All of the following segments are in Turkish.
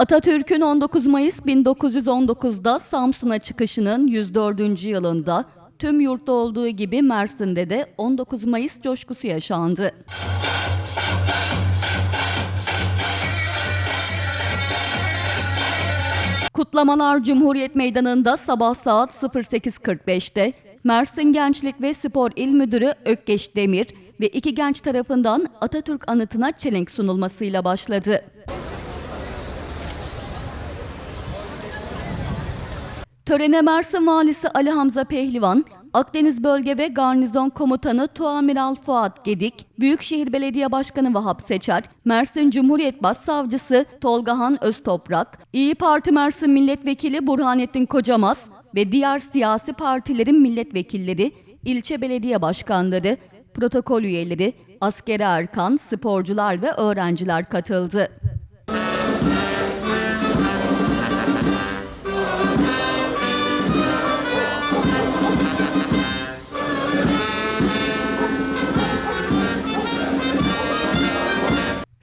Atatürk'ün 19 Mayıs 1919'da Samsun'a çıkışının 104. yılında tüm yurtta olduğu gibi Mersin'de de 19 Mayıs coşkusu yaşandı. Kutlamalar Cumhuriyet Meydanı'nda sabah saat 08.45'te Mersin Gençlik ve Spor İl Müdürü Ökkeş Demir ve iki genç tarafından Atatürk anıtına çelenk sunulmasıyla başladı. Törene Mersin Valisi Ali Hamza Pehlivan, Akdeniz Bölge ve Garnizon Komutanı Tuamiral Fuat Gedik, Büyükşehir Belediye Başkanı Vahap Seçer, Mersin Cumhuriyet Başsavcısı Tolgahan Öztoprak, İyi Parti Mersin Milletvekili Burhanettin Kocamaz ve diğer siyasi partilerin milletvekilleri, ilçe belediye başkanları, protokol üyeleri, askeri erkan, sporcular ve öğrenciler katıldı.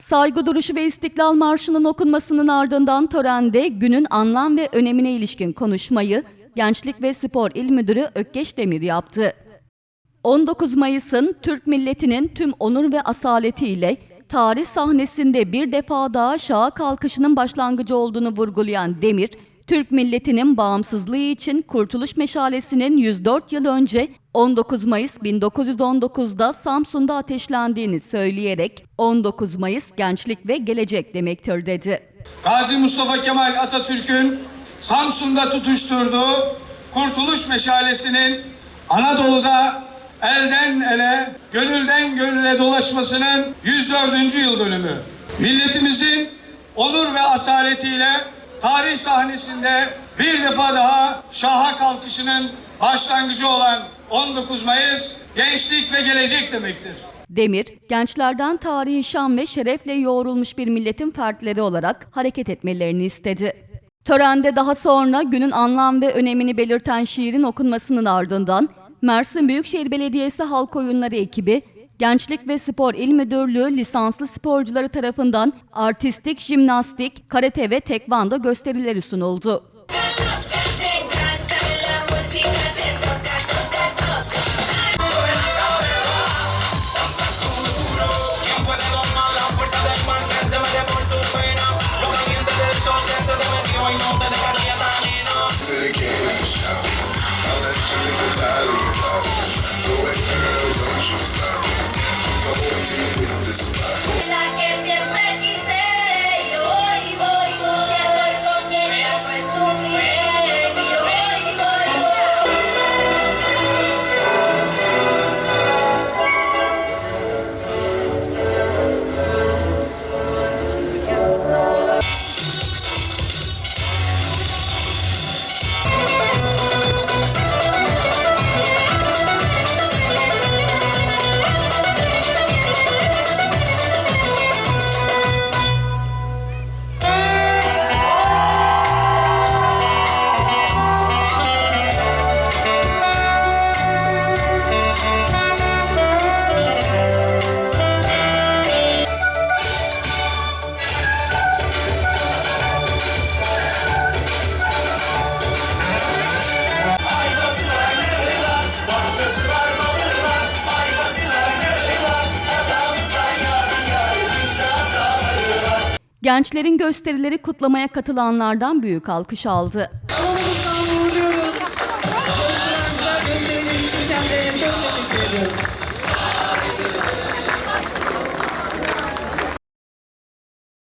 Saygı duruşu ve İstiklal Marşı'nın okunmasının ardından törende günün anlam ve önemine ilişkin konuşmayı Gençlik ve Spor İl Müdürü Ökkeş Demir yaptı. 19 Mayıs'ın Türk milletinin tüm onur ve asaletiyle tarih sahnesinde bir defa daha şaha kalkışının başlangıcı olduğunu vurgulayan Demir, Türk milletinin bağımsızlığı için Kurtuluş Meşalesi'nin 104 yıl önce 19 Mayıs 1919'da Samsun'da ateşlendiğini söyleyerek 19 Mayıs gençlik ve gelecek demektir dedi. Gazi Mustafa Kemal Atatürk'ün Samsun'da tutuşturduğu Kurtuluş Meşalesi'nin Anadolu'da elden ele, gönülden gönüle dolaşmasının 104. yıl dönümü. Milletimizin onur ve asaletiyle tarih sahnesinde bir defa daha şaha kalkışının başlangıcı olan 19 Mayıs gençlik ve gelecek demektir. Demir, gençlerden tarihi şan ve şerefle yoğrulmuş bir milletin fertleri olarak hareket etmelerini istedi. Törende daha sonra günün anlam ve önemini belirten şiirin okunmasının ardından Mersin Büyükşehir Belediyesi Halk Oyunları ekibi, Gençlik ve Spor İl Müdürlüğü lisanslı sporcuları tarafından artistik, jimnastik, karate ve tekvando gösterileri sunuldu. Shut up. Gençlerin gösterileri kutlamaya katılanlardan büyük alkış aldı. Çok teşekkür ediyoruz.